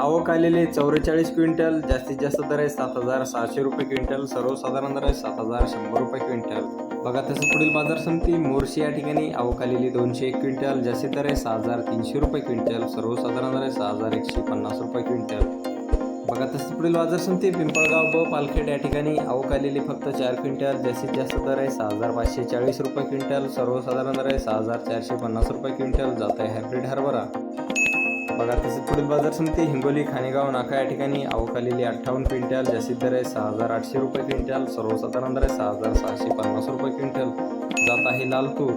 आवक आलेले चौवेचाळीस क्विंटल जास्तीत जास्त दर आहे सात हजार सहाशे रुपये क्विंटल सर्वसाधारण दर आहे सात हजार शंभर रुपये क्विंटल. बघा तसं पुढील बाजार समिती मोर्शी या ठिकाणी आवक आलेली दोनशे एक क्विंटल जास्तीत दर आहे सहा हजार तीनशे रुपये क्विंटल सर्वसाधारण दर आहे सहा हजार एकशे पन्नास रुपये क्विंटल. बघा तसं पुढील बाजार समिती पिंपळगाव व पालखेड या ठिकाणी आवक आलेली फक्त चार क्विंटल जास्तीत जास्त दर आहे सहा हजार पाचशे चाळीस रुपये क्विंटल सर्वसाधारण दर आहे सहा हजार चारशे पन्नास रुपये क्विंटल जात आहे हायब्रिड हरभरा बघा तसेच पुढील बाजार समिती हिंगोली खाणेगाव नाका या ठिकाणी अवकालेली अठ्ठावन्न क्विंटल जास्तीत दर आहे सहा हजार आठशे रुपये क्विंटल सर्वसाधारण दर आहे सहा हजार सहाशे पन्नास रुपये क्विंटल. जात आहे लाल तूर